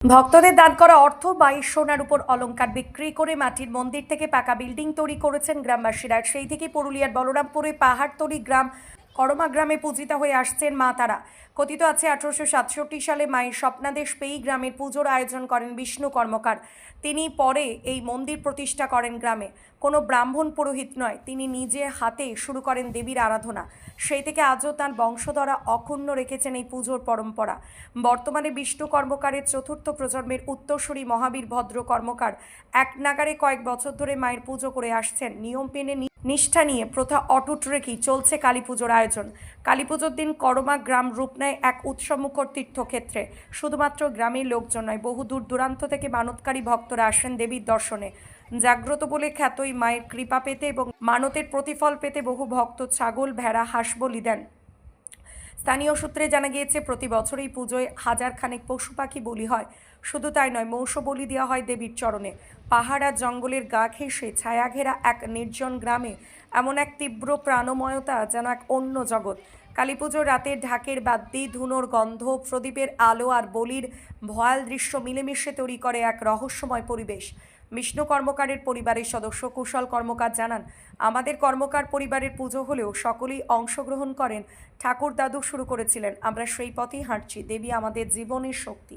ভক্তদের দান করা অর্থ বাইশ সোনার উপর অলঙ্কার বিক্রি করে মাটির মন্দির থেকে পাকা বিল্ডিং তৈরি করেছেন গ্রামবাসীরা। সেই থেকে পুরুলিয়ার বলরামপুরে পাহাড়তলি গ্রাম করমা গ্রামে পূজিতা হয়ে আসছেন মা তারা। কথিত আছে, আঠারোশো সাতষট্টি সালে মায়ের স্বপ্নাদেশ পেয়েই গ্রামের পুজোর আয়োজন করেন বিষ্ণু কর্মকার। তিনি পরে এই মন্দির প্রতিষ্ঠা করেন গ্রামে। কোনো ব্রাহ্মণ পুরোহিত নয়, তিনি নিজে হাতে শুরু করেন দেবীর আরাধনা। সেই থেকে আজও তার বংশধরা অক্ষুণ্ণ রেখেছেন এই পুজোর পরম্পরা। বর্তমানে বিষ্ণু কর্মকারের চতুর্থ প্রজন্মের উত্তরসূরি মহাবীর ভদ্র কর্মকার এক নাগারে কয়েক বছর ধরে মায়ের পুজো করে আসছেন। নিয়ম পেনে নিষ্ঠা নিয়ে প্রথা অটুট রেখেই চলছে কালী পুজোর আয়োজন। কালী পুজোর দিন করমা গ্রাম রূপ নেয় এক উৎসবমুখর তীর্থক্ষেত্রে। শুধুমাত্র গ্রামের লোকজন নয়, বহু দূর দূরান্ত থেকে মানতকারী ভক্তরা আসেন দেবীর দর্শনে। জাগ্রত বলে খ্যাতই মায়ের কৃপা পেতে এবং মানতের প্রতিফল পেতে বহু ভক্ত ছাগল, ভেড়া, হাঁস বলি দেন। স্থানীয় সূত্রে জানা গিয়েছে, প্রতি বছর এই পুজোয় হাজার খানেক পশু পাখি বলি হয়। শুধু তাই নয়, মৌস বলি দেওয়া হয় দেবীর চরণে। পাহাড় জঙ্গলের গা ঘেঁষে ছায়া ঘেরা এক নির্জন গ্রামে এমন এক তীব্র প্রাণময়তা যেন এক অন্য জগৎ। কালী পুজোর রাতের ঢাকের বাদ্যি, ধুনোর গন্ধ, প্রদীপের আলো আর বলির ভয়াল দৃশ্য মিলেমিশে তৈরি করে এক রহস্যময় পরিবেশ। বিষ্ণু কর্মকারের পরিবারের সদস্য কুশল কর্মকার জানান, আমাদের কর্মকার পরিবারের পুজো হলেও সকলেই অংশগ্রহণ করেন। ঠাকুর দাদু শুরু করেছিলেন, আমরা সেই পথেই হাঁটছি। দেবী আমাদের জীবনের শক্তি।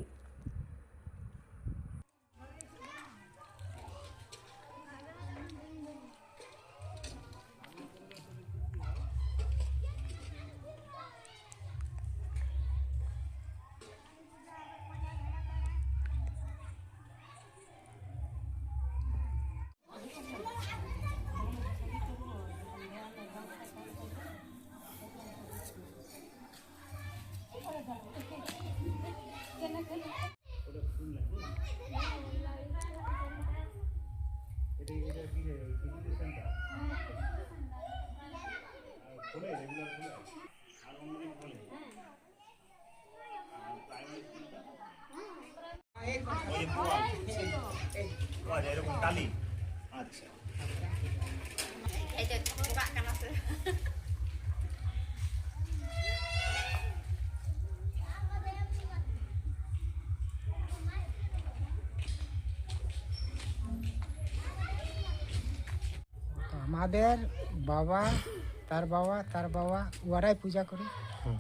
এরকম টালি আচ্ছা এই যে বাক কান আছে আমাদের বাবা তার বাবা তার বাবা ওরাই পূজা করে।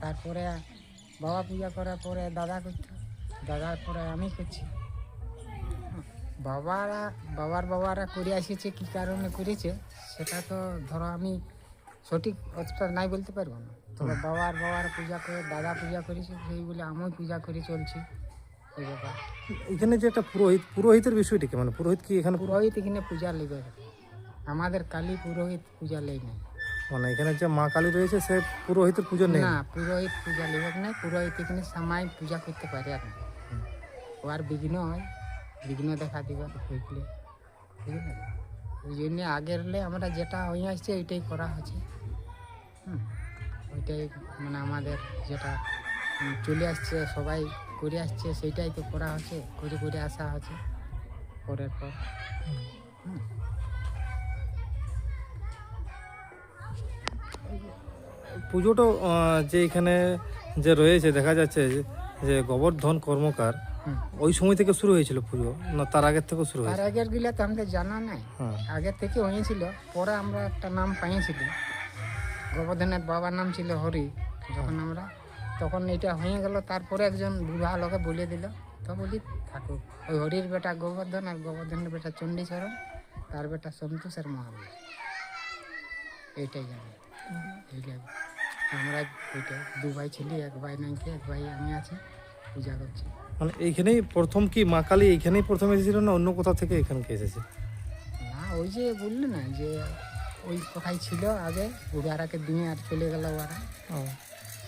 তারপরে বাবা পূজা করার পরে দাদা করতো। দাদার পরে আমি করছি। বাবারা বাবার বাবারা করে এসেছে কী কারণে করেছে সেটা তো ধরো আমি সঠিক অতটা নাই বলতে পারব না। তবে বাবার বাবার পূজা করে দাদা পূজা করেছে সেই বলে আমিও পূজা করে চলছি। এই ব্যাপার। এখানে যে একটা পুরোহিত পুরোহিতের বিষয়টি কি? মানে পুরোহিত কি এখানে পুরোহিত এখানে পূজা লেবে আমাদের কালী পুরোহিত পূজা লেই নাই মানে এখানে যে মা কালী রয়েছে সে পুরোহিতের পুজো নেই? না পুরোহিত পূজা লেবে না পুরোহিত এখানে সামাই পূজা করতে পারে আর ও আর বিঘ্ন হয়। বিঘ্ন দেখা দিবার হইলে বুঝলেন ওই জন্য আগের আমরা যেটা হয়ে আসছে ওইটাই করা হচ্ছে। হুম ওইটাই মানে আমাদের যেটা চলে আসছে সবাই করে আসছে সেইটাই তো করা হচ্ছে। করে করে আসা হচ্ছে। পরের পর। হুম। পুজোটা যে এখানে যে রয়েছে দেখা যাচ্ছে যে- গোবর্ধন কর্মকার। ওই সময় থেকে শুরু হয়েছিল পুজো না তার আগের থেকে শুরু তার আগেরগুলা তো আমাদের জানা নাই। হ্যাঁ। আগে থেকে হয়েছিল পরে আমরা একটা নাম পাইয়েছিল। গোবর্ধনের বাবার নাম ছিল হরি যখন আমরা তখন এটা হয়ে গেল তারপরে একজন বুড়া লোকে বলে দিল তো বলি থাকুক। ওই হরির বেটা গোবর্ধন আর গোবর্ধনের বেটা চণ্ডীচরণ তার বেটা সন্তোষের মহাবীর। এইটাই জানি। আমরা ওইটাই দু ভাই ছিলি এক ভাই নাকি এক ভাই আমি আছি পূজা করছি। মানে এইখানেই প্রথম কি মা কালী এইখানেই প্রথম এসেছিল না অন্য কোথাও থেকে এখানকে এসেছে? না ওই যে বললি না যে ওই কোথায় ছিল আগে উদারাকে দিনে আর চলে গেল ওরা। ও,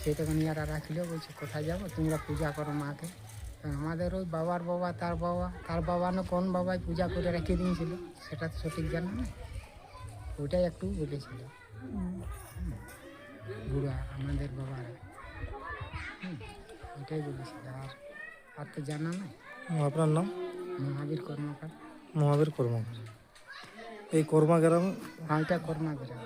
সেই তখন ইয়ারা রাখল বলছে কোথায় যাব? তোমরা পূজা করো মাকে। আমাদের ওই বাবার বাবা তার বাবা তার বাবা না কোন বাবাই পূজা করে রেখে দিয়েছিল সেটা তো সঠিক জানা না ওইটাই একটু বলেছিল। বুড়া আমাদের বাবার হুম, বলেছে। বলেছিল আর আর তো জানা নাই? আপনার নাম? মহাবীর কর্মকার। মহাবীর কর্মকার। এই কর্মা গ্রামে? হ্যাঁ এটা কর্মা গ্রাম।